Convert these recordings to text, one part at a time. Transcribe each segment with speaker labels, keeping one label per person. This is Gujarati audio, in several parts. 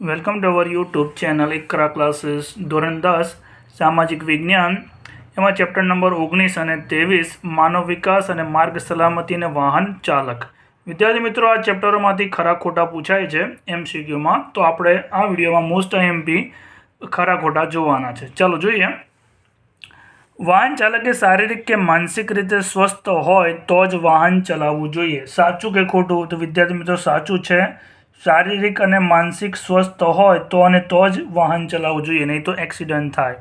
Speaker 1: Welcome to our YouTube channel Iqra classes ધોરણ દસ સામાજિક વિજ્ઞાન એમાં ચેપ્ટર નંબર ઓગણીસ અને ત્રેવીસ માનવ વિકાસ અને માર્ગ સલામતી અને વાહન ચાલક વિદ્યાર્થી મિત્રો આ ચેપ્ટરોમાંથી ખરા ખોટા પૂછાય છે એમસીક્યુમાં તો આપણે આ વિડીયોમાં મોસ્ટ એમપી ખરા ખોટા જોવાના છે ચાલો જોઈએ વાહન ચાલકે શારીરિક કે માનસિક રીતે સ્વસ્થ હોય તો જ વાહન ચલાવવું જોઈએ સાચું કે ખોટું તો વિદ્યાર્થી મિત્રો સાચું છે શારીરિક અને માનસિક સ્વસ્થ હોય તો અને તો જ વાહન ચલાવવું જોઈએ, નહીં તો એક્સિડન્ટ થાય.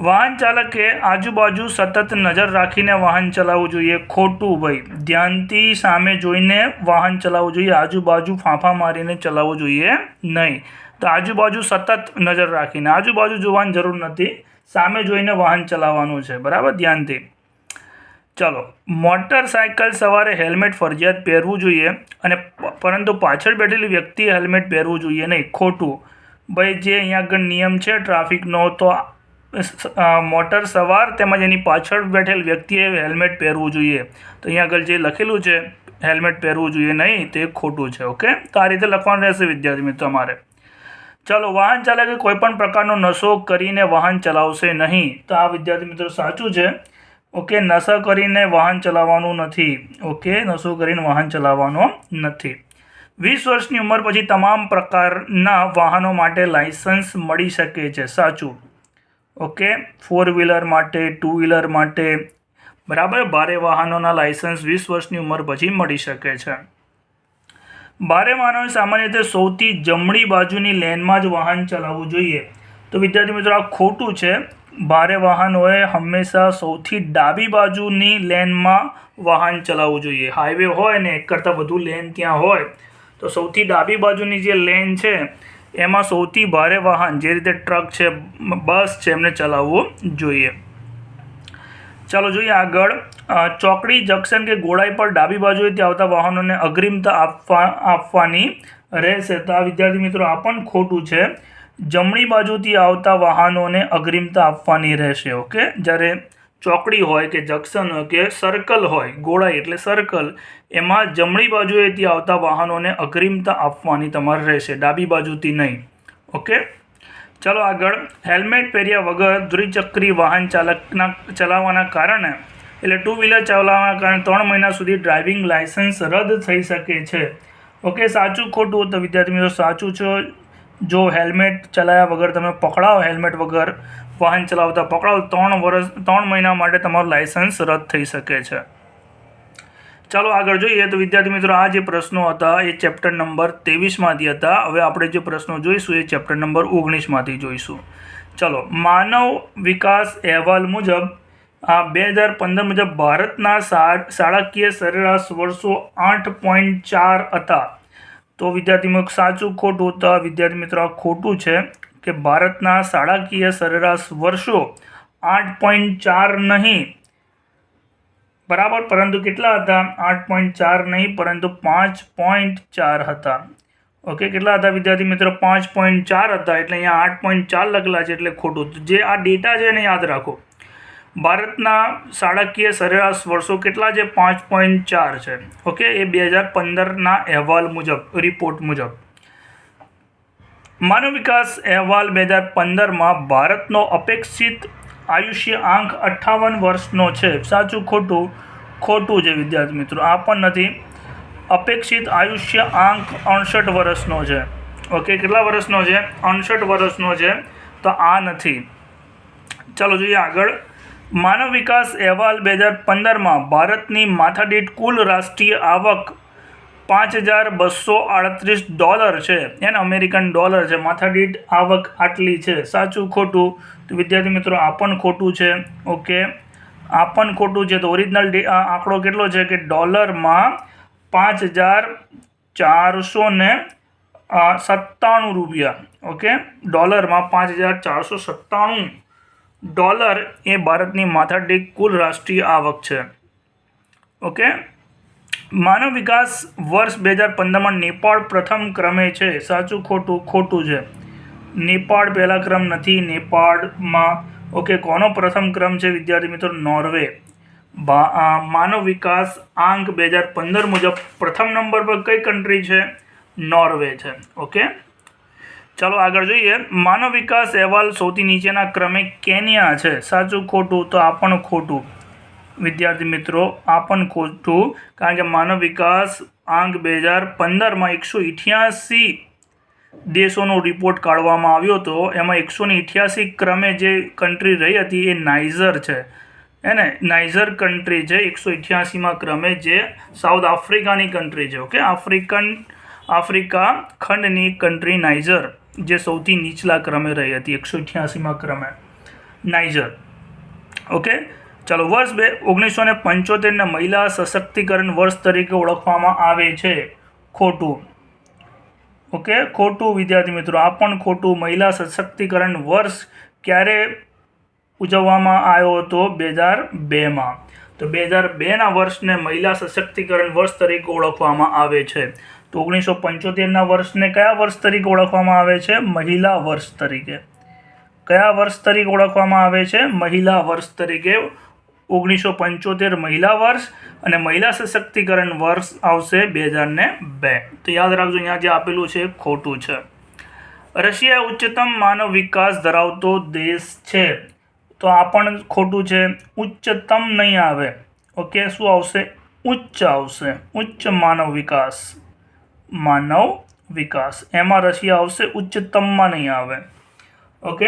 Speaker 1: વાહન ચાલકે આજુબાજુ સતત નજર રાખીને વાહન ચલાવવું જોઈએ. ખોટું ભાઈ, ધ્યાનથી સામે જોઈને વાહન ચલાવવું જોઈએ. આજુબાજુ ફાંફા મારીને ચલાવવું જોઈએ નહીં. તો આજુબાજુ સતત નજર રાખીને, આજુબાજુ જોવાની જરૂર નથી. સામે જોઈને વાહન ચલાવવાનું છે, બરાબર? ધ્યાનથી. ચલો મોટરસાયકલ સવારે હેલ્મેટ ફરજિયાત પહેરવું જોઈએ અને પરંતુ પાછળ બેઠેલી વ્યક્તિએ હેલ્મેટ પહેરવું જોઈએ નહીં. ખોટું. ભાઈ, જે અહીંયા આગળ નિયમ છે ટ્રાફિકનો તો મોટર સવાર તેમજ એની પાછળ બેઠેલ વ્યક્તિએ હેલ્મેટ પહેરવું જોઈએ. તો અહીંયા આગળ જે લખેલું છે, હેલ્મેટ પહેરવું જોઈએ નહીં, તે ખોટું છે, ઓકે? તો આ રીતે લખવાનું રહેશે, વિદ્યાર્થી મિત્રો તમારે ચાલો, વાહન ચાલકે કોઈપણ પ્રકારનો નશો કરીને વાહન ચલાવશે નહીં. તો આ વિદ્યાર્થી મિત્રો સાચું છે. ઓકે, નશા કરીને વાહન ચલાવવાનું નથી. ઓકે, નશો કરીને વાહન ચલાવવાનો નથી. વીસ વર્ષની ઉંમર પછી તમામ પ્રકારના વાહનો માટે લાઇસન્સ મળી શકે છે. સાચું. ઓકે, ફોર વ્હીલર માટે, ટુ વ્હીલર માટે. બરાબર? ભારે વાહનોના લાઇસન્સ વીસ વર્ષની ઉંમર પછી મળી શકે છે. ભારે વાહનો સામાન્ય રીતે સૌથી જમણી બાજુની લેનમાં જ વાહન ચલાવવું જોઈએ. તો વિદ્યાર્થી મિત્રો, આ ખોટું છે. ભારે વાહનોએ હંમેશા સૌથી ડાબી બાજુની લેનમાં વાહન ચલાવવું જોઈએ. હાઈવે હોય ને એક કરતાં વધુ લેન ત્યાં હોય, તો સૌથી ડાબી બાજુની જે લેન છે, એમાં સૌથી ભારે વાહન જે રીતે ટ્રક છે, બસ છે, એમને ચલાવવું જોઈએ. ચાલો જોઈએ આગળ. ચોકડી, જંકશન કે ગોળાઈ પર ડાબી બાજુએથી આવતા વાહનોને અગ્રિમતા આપવા, આપવાની રહેશે. તો આ વિદ્યાર્થી મિત્રો, આ પણ ખોટું છે. જમણી બાજુથી આવતા વાહનોને અગ્રિમતા આપવાની રહેશે, ઓકે? જ્યારે ચોકડી હોય કે જંકશન હોય કે સર્કલ હોય, ગોળાઈ એટલે સર્કલ એમાં જમણી બાજુએથી આવતા વાહનોને અગ્રિમતા આપવાની તમારે રહેશે, ડાબી બાજુથી નહીં, ઓકે? ચાલો આગળ. હેલ્મેટ પહેર્યા વગર દ્વિચક્રી વાહન ચાલકના, ચલાવવાના કારણે, એટલે ટુ વ્હીલર ચલાવવાના કારણે ત્રણ મહિના સુધી ડ્રાઇવિંગ લાઇસન્સ રદ થઈ શકે છે. ઓકે, સાચું ખોટું? તો વિદ્યાર્થી મિત્રો સાચું છે. જો હેલ્મેટ ચલાવ્યા વગર તમે પકડાવો, હેલ્મેટ વગર વાહન ચલાવતા પકડાવો, ત્રણ વર્ષ ત્રણ મહિના માટે તમારું લાઇસન્સ રદ થઈ શકે છે. ચાલો આગળ જોઈએ. તો વિદ્યાર્થી મિત્રો, આ જે પ્રશ્નો હતા એ ચેપ્ટર નંબર ત્રેવીસમાંથી હતા. હવે આપણે જે પ્રશ્નો જોઈશું એ ચેપ્ટર નંબર ઓગણીસમાંથી જોઈશું. ચલો, માનવ વિકાસ અહેવાલ મુજબ આ બે હજાર પંદર મુજબ ભારતના શાળાકીય સરેરાશ વર્ષો આઠ પોઈન્ટ ચાર હતા. તો વિદ્યાર્થી મિત્રો સાચું, ખોટું? તો વિદ્યાર્થી મિત્રો આ ખોટું છે કે ભારતના શાળાકીય સરેરાશ વર્ષો આઠ પોઈન્ટ ચાર નહીં. બરાબર? પરંતુ કેટલા હતા? આઠ પોઈન્ટ ચાર નહીં, પરંતુ પાંચ પોઈન્ટ ચાર હતા. ઓકે, કેટલા હતા વિદ્યાર્થી મિત્રો? પાંચ પોઈન્ટ ચાર હતા. એટલે અહીંયા આઠ પોઈન્ટ ચાર લખેલા છે એટલે ખોટું. જે આ ડેટા છે એને યાદ રાખો. ભારતના શાળાકીય સરેરાશ વર્ષો કેટલા છે? પાંચ પોઈન્ટ ચાર છે. ઓકે, એ બે હજાર પંદરના અહેવાલ મુજબ રિપોર્ટ મુજબ. માનવ વિકાસ અહેવાલ બે હજાર પંદરમાં ભારતનો અપેક્ષિત આયુષ્ય આંક અઠ્ઠાવન વર્ષનો છે. સાચું, ખોટું? ખોટું છે, વિદ્યાર્થી મિત્રો. આ પણ નથી. અપેક્ષિત આયુષ્ય આંક અડસઠ વર્ષનો છે. ઓકે, કેટલા વર્ષનો છે? અડસઠ વર્ષનો છે. તો આ નથી. ચાલો જોઈએ આગળ. માનવ વિકાસ અહેવાલ બે હજાર પંદરમાં ભારતની માથાદીઠ કુલ રાષ્ટ્રીય આવક પાંચ હજાર બસો આડત્રીસ ડોલર છે. એને અમેરિકન ડોલર છે. માથાદીઠ આવક આટલી છે. સાચું, ખોટું? તો વિદ્યાર્થી મિત્રો, આ પણ ખોટું છે. ઓકે? આ પણ ખોટું છે. તો ઓરિજિનલ આંકડો કેટલો છે કે ડોલરમાં પાંચ હજાર ચારસો ને સત્તાણું રૂપિયા. ઓકે? ડોલરમાં પાંચ હજાર ચારસો સત્તાણું ડોલર એ ભારતની માથાદીઠ કુલ રાષ્ટ્રીય આવક છે. ઓકે? માનવ વિકાસ વર્ષ બે હજાર પંદરમાં નેપાળ પ્રથમ ક્રમે છે. સાચું, ખોટું ખોટું છે. નેપાળ પહેલા ક્રમ નથી, નેપાળમાં, ઓકે, કોનો પ્રથમ ક્રમ છે વિદ્યાર્થી મિત્રો? નોર્વે. માનવ વિકાસ આંક બે હજાર પંદર મુજબ પ્રથમ નંબર પર કઈ કન્ટ્રી છે? નોર્વે છે. ઓકે? ચાલો આગળ જોઈએ. માનવ વિકાસ અહેવાલ સૌથી નીચેના ક્રમે કેન્યા છે? સાચું, ખોટું? તો આ પણ ખોટું. વિદ્યાર્થી મિત્રો, આ પણ ખોટું, કારણ કે માનવ વિકાસ આંક બે હજાર પંદરમાં એકસો ઇઠ્યાસી દેશોનો રિપોર્ટ કાઢવામાં આવ્યો હતો. એમાં એકસો ને ઇઠ્યાસી ક્રમે જે કન્ટ્રી રહી હતી એ નાઇઝર છે. એને નાઇઝર કન્ટ્રી છે એકસો ઇઠ્યાસીમાં ક્રમે જે સાઉથ આફ્રિકાની કન્ટ્રી છે ઓકે આફ્રિકન આફ્રિકા ખંડની કન્ટ્રી નાઇઝર જે સૌથી નીચલા ક્રમે રહી હતી, એકસો અઠ્યાસીમાં ક્રમે. નાઇજર. ઓકે? ચાલો, વર્ષ બે, ઓગણીસો ને પંચોતેરને મહિલા સશક્તિકરણ વર્ષ તરીકે ઓળખવામાં આવે છે. ખોટું. ઓકે? ખોટું, વિદ્યાર્થી મિત્રો, આ પણ ખોટું. મહિલા સશક્તિકરણ વર્ષ ક્યારે ઉજવવામાં આવ્યો હતો? બે હજાર બેમાં. તો બે હજાર બેના વર્ષને મહિલા સશક્તિકરણ વર્ષ તરીકે ઓળખવામાં આવે છે. તો ઓગણીસો પંચોતેરના વર્ષને કયા વર્ષ તરીકે ઓળખવામાં આવે છે? મહિલા વર્ષ તરીકે. કયા વર્ષ તરીકે ઓળખવામાં આવે છે? મહિલા વર્ષ તરીકે. ઓગણીસો પંચોતેર મહિલા વર્ષ અને મહિલા સશક્તિકરણ વર્ષ આવશે બે હજાર ને બે. તો યાદ રાખજો, અહીંયા જે આપેલું છે ખોટું છે. રશિયા ઉચ્ચતમ માનવ વિકાસ ધરાવતો દેશ છે. તો આ પણ ખોટું છે. ઉચ્ચતમ નહીં આવે. ઓકે, શું આવશે? ઉચ્ચ આવશે. ઉચ્ચ માનવ વિકાસ. માનવ વિકાસ. એમાં રશિયા આવશે, ઉચ્ચતમમાં નહીં આવે. ઓકે?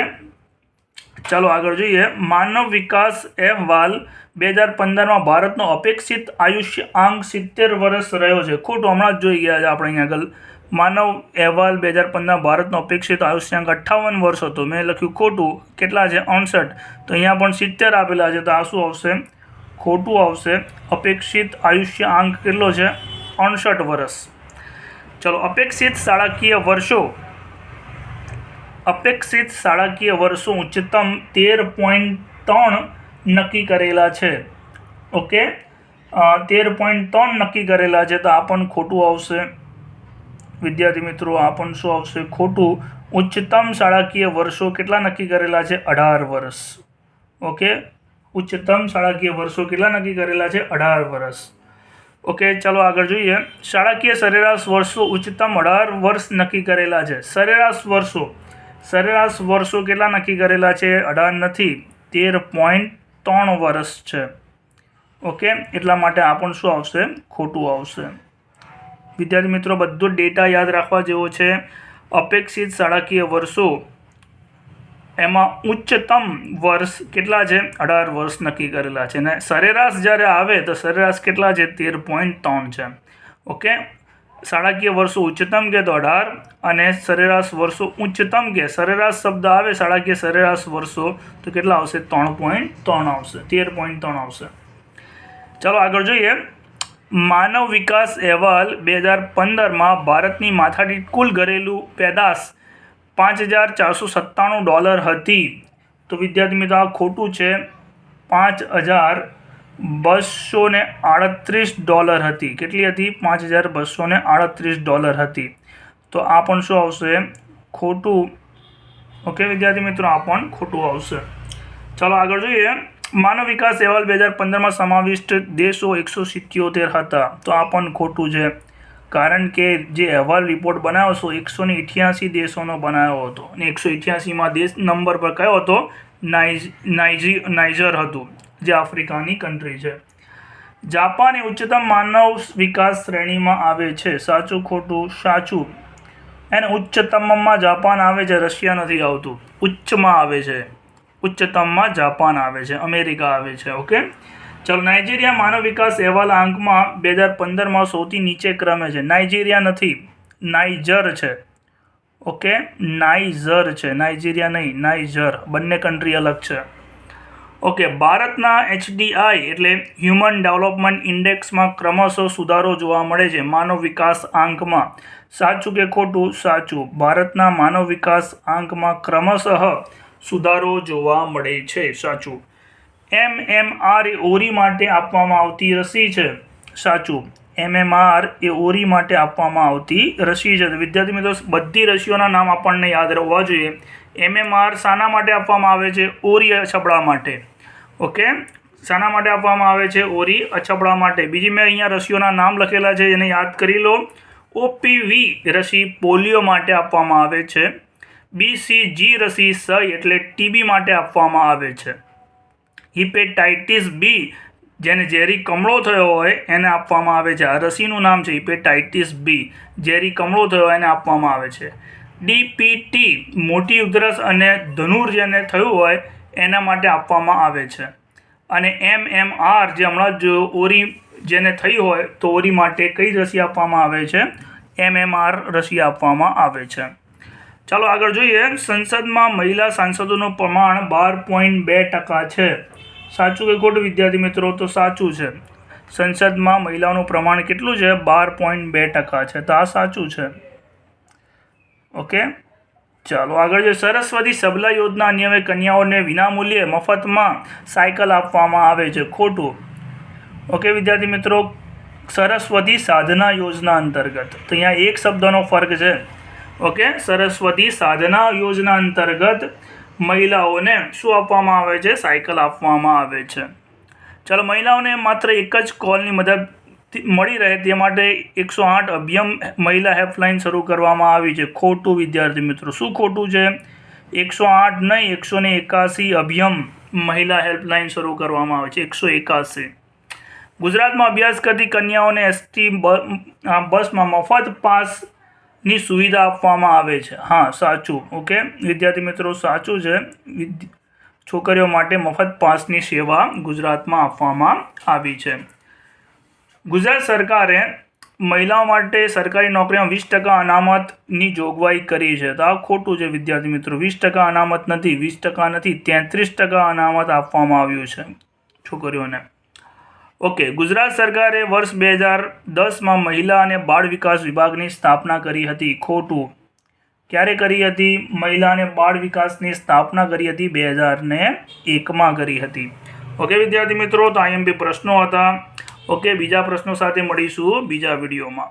Speaker 1: ચાલો આગળ જોઈએ. માનવ વિકાસ અહેવાલ બે હજાર પંદરમાં ભારતનો અપેક્ષિત આયુષ્ય આંક સિત્તેર વર્ષ રહ્યો છે. ખોટું હમણાં જ જોઈ ગયા છે આપણે અહીંયા આગળ. માનવ અહેવાલ બે હજાર પંદર ભારતનો અપેક્ષિત આયુષ્યાંક અઠ્ઠાવન વર્ષ હતો. મેં લખ્યું ખોટું. કેટલા છે? અણસઠ તો અહીંયા પણ સિત્તેર આપેલા છે. તો આ શું આવશે? ખોટું આવશે. અપેક્ષિત આયુષ્ય આંક કેટલો છે? અણસઠ વર્ષ. ચલો, અપેક્ષિત શાળાકીય વર્ષો. અપેક્ષિત શાળાકીય વર્ષો ઉચ્ચતમ તેર પોઈન્ટ ત્રણ નક્કી કરેલા છે. ઓકે? તેર પોઈન્ટ ત્રણ નક્કી કરેલા છે તો આ પણ ખોટું આવશે. વિદ્યાર્થી મિત્રો, આ પણ શું આવશે? ખોટું. ઉચ્ચતમ શાળાકીય વર્ષો કેટલા નક્કી કરેલા છે? અઢાર વર્ષ. ઓકે? ઉચ્ચતમ શાળાકીય વર્ષો કેટલા નક્કી કરેલા છે? અઢાર વર્ષ. ઓકે ચાલો આગળ જોઈએ. શાળાકીય સરેરાશ વર્ષો ઉચ્ચતમ અઢાર વર્ષ નક્કી કરેલા છે. સરેરાશ વર્ષો સરેરાશ વર્ષો કેટલા નક્કી કરેલા છે? અઢાર નથી, તેર પોઈન્ટ ત્રણ વર્ષ છે. ઓકે એટલા માટે આ પણ શું આવશે? ખોટું આવશે. વિદ્યાર્થી મિત્રો, બધો ડેટા યાદ રાખવા જેવો છે. અપેક્ષિત શાળાકીય વર્ષો એમાં ઉચ્ચતમ વર્ષ કેટલા છે? અઢાર વર્ષ નક્કી કરેલા છે. ને સરેરાશ જ્યારે આવે તો સરેરાશ કેટલા છે? તેર પોઈન્ટ ત્રણ છે. ઓકે? શાળાકીય વર્ષો ઉચ્ચતમ કે તો અઢાર અને સરેરાશ વર્ષો ઉચ્ચતમ કે સરેરાશ શબ્દ આવે શાળાકીય સરેરાશ વર્ષો તો કેટલા આવશે? ત્રણ પોઈન્ટ ત્રણ આવશે. તેર પોઈન્ટ ત્રણ આવશે. ચાલો આગળ જોઈએ. માનવ વિકાસ અહેવાલ બે હજાર પંદરમાં ભારતની માથાદીઠ કુલ ઘરેલું પેદાશ પાંચ હજાર ચારસો સત્તાણું ડોલર હતી. તો વિદ્યાર્થી મિત્રો, આ ખોટું છે. પાંચ હજાર બસો ને આડત્રીસ ડોલર હતી. કેટલી હતી? પાંચ હજાર બસો ને આડત્રીસ ડોલર હતી. તો આ પણ શું આવશે? ખોટું. ઓકે વિદ્યાર્થી મિત્રો, આ પણ ખોટું આવશે. ચાલો આગળ જોઈએ. માનવ વિકાસ અહેવાલ બે હજાર પંદરમાં સમાવિષ્ટ દેશો એકસો સિત્યોતેર હતા. તો આ પણ ખોટું છે. કારણ કે જે અહેવાલ રિપોર્ટ બનાવ્યો હતો એકસો ને ઇઠ્યાસી દેશોનો બનાવ્યો હતો અને એકસો ઇઠ્યાસીમાં દેશ નંબર પર કયો હતો? નાઇજ, નાઇજી, નાઇજર હતું, જે આફ્રિકાની કન્ટ્રી છે. જાપાન એ ઉચ્ચતમ માનવ વિકાસ શ્રેણીમાં આવે છે, સાચું, ખોટું, સાચું. એને ઉચ્ચતમમાં જાપાન આવે છે, રશિયા નથી આવતું. ઉચ્ચમાં આવે છે. ઉચ્ચતમમાં જાપાન આવે છે, અમેરિકા આવે છે ઓકે ચાલો, નાઇજીરિયા માનવ વિકાસ અહેવાલ આંકમાં બે હજાર પંદરમાં સૌથી નીચે ક્રમે છે. નાઇજીરિયા નથી, નાઇજર છે. ઓકે? નાઇઝર છે. નાઇજીરિયા નહીં, નાઇજર. બંને કન્ટ્રી અલગ છે. ઓકે, ભારતના એચડીઆઈ એટલે હ્યુમન ડેવલપમેન્ટ ઇન્ડેક્સમાં ક્રમશઃ સુધારો જોવા મળે છે માનવ વિકાસ આંકમાં. સાચું કે ખોટું? સાચું. ભારતના માનવ વિકાસ આંકમાં ક્રમશઃ સુધારો જોવા મળે છે. સાચું. એમ એમ આર એ ઓરી માટે આપવામાં આવતી રસી છે. સાચું. એમએમઆર એ ઓરી માટે આપવામાં આવતી રસી છે. વિદ્યાર્થી મિત્રો, બધી રસીઓના નામ આપણને યાદ રહેવા જોઈએ. એમએમઆર શાના માટે આપવામાં આવે છે? ઓરી અછબડા માટે. ઓકે શાના માટે આપવામાં આવે છે? ઓરી અછબડા માટે. બીજી મેં અહીંયા રસીઓના નામ લખેલા છે, એને યાદ કરી લો. ઓપીવી રસી પોલિયો માટે આપવામાં આવે છે. બીસીજી રસી સય એટલે ટીબી માટે આપવામાં આવે છે. હિપેટાઇટિસ બી જેને ઝેરી કમળો થયો હોય એને આપવામાં આવે છે. આ રસીનું નામ છે હિપેટાઇટિસ બી. ઝેરી કમળો થયો એને આપવામાં આવે છે. ડીપીટી મોટી ઉધરસ અને ધનુર જેને થયું હોય એના માટે આપવામાં આવે છે. અને એમ એમ આર જે હમણાં જ ઓરી જેને થઈ હોય તો ઓરી માટે કઈ રસી આપવામાં આવે છે? એમ એમ આર રસી આપવામાં આવે છે. ચાલો આગળ જોઈએ. સંસદમાં મહિલા સાંસદોનું પ્રમાણ બાર પોઈન્ટ બે ટકા છે. સાચું કે ખોટું? વિદ્યાર્થી મિત્રો, તો સાચું છે. સંસદમાં મહિલાઓનું પ્રમાણ કેટલું છે? બાર પોઈન્ટ બે ટકા છે. તો આ સાચું છે. ઓકે? ચાલો, આગળ જો સરસ્વતી સબલા યોજના અન્યવે કન્યાઓને વિનામૂલ્યે મફતમાં સાયકલ આપવામાં આવે છે. ખોટું. ઓકે, વિદ્યાર્થી મિત્રો? સરસ્વતી સાધના યોજના અંતર્ગત. તો અહીંયા એક શબ્દનો ફરક છે. ઓકે? સરસ્વતી સાધના યોજના અંતર્ગત મહિલાઓને શું આપવામાં આવે છે? સાયકલ આપવામાં આવે છે. ચાલો, મહિલાઓને માત્ર એક જ કોલની મદદ મળી રહે તે માટે એકસો આઠ અભિયમ મહિલા હેલ્પલાઇન શરૂ કરવામાં આવી છે. ખોટું, વિદ્યાર્થી મિત્રો. શું ખોટું છે? એકસો આઠ નહીં એકસો ને એકાસી અભિયમ મહિલા હેલ્પલાઇન શરૂ કરવામાં આવે છે. એકસો એકાસી. ગુજરાતમાં અભ્યાસ કરતી કન્યાઓને એસટી બસમાં મફત પાસની સુવિધા આપવામાં આવે છે. હા, સાચું. ઓકે? વિદ્યાર્થી મિત્રો, સાચું છે. છોકરીઓ માટે મફત પાસની સેવા ગુજરાતમાં આપવામાં આવી છે. ગુજરાત સરકારે મહિલાઓ માટે સરકારી નોકરીમાં વીસ ટકા અનામતની જોગવાઈ કરી છે. તો આ ખોટું છે વિદ્યાર્થી મિત્રો. વીસ ટકા અનામત નથી. વીસ ટકા નથી. તેત્રીસ ટકા અનામત આપવામાં આવ્યું છે છોકરીઓને. ઓકે, ગુજરાત સરકારે વર્ષ બે હજાર દસમાં મહિલા અને બાળ વિકાસ વિભાગની સ્થાપના કરી હતી ખોટું. ક્યારે કરી હતી? મહિલા અને બાળ વિકાસની સ્થાપના કરી હતી બે હજાર ને એકમાં કરી હતી. ઓકે, વિદ્યાર્થી મિત્રો, તો આઈએમપી પ્રશ્નો હતા. ઓકે, બીજા પ્રશ્નો સાથે મળીશું બીજા વિડીયોમાં.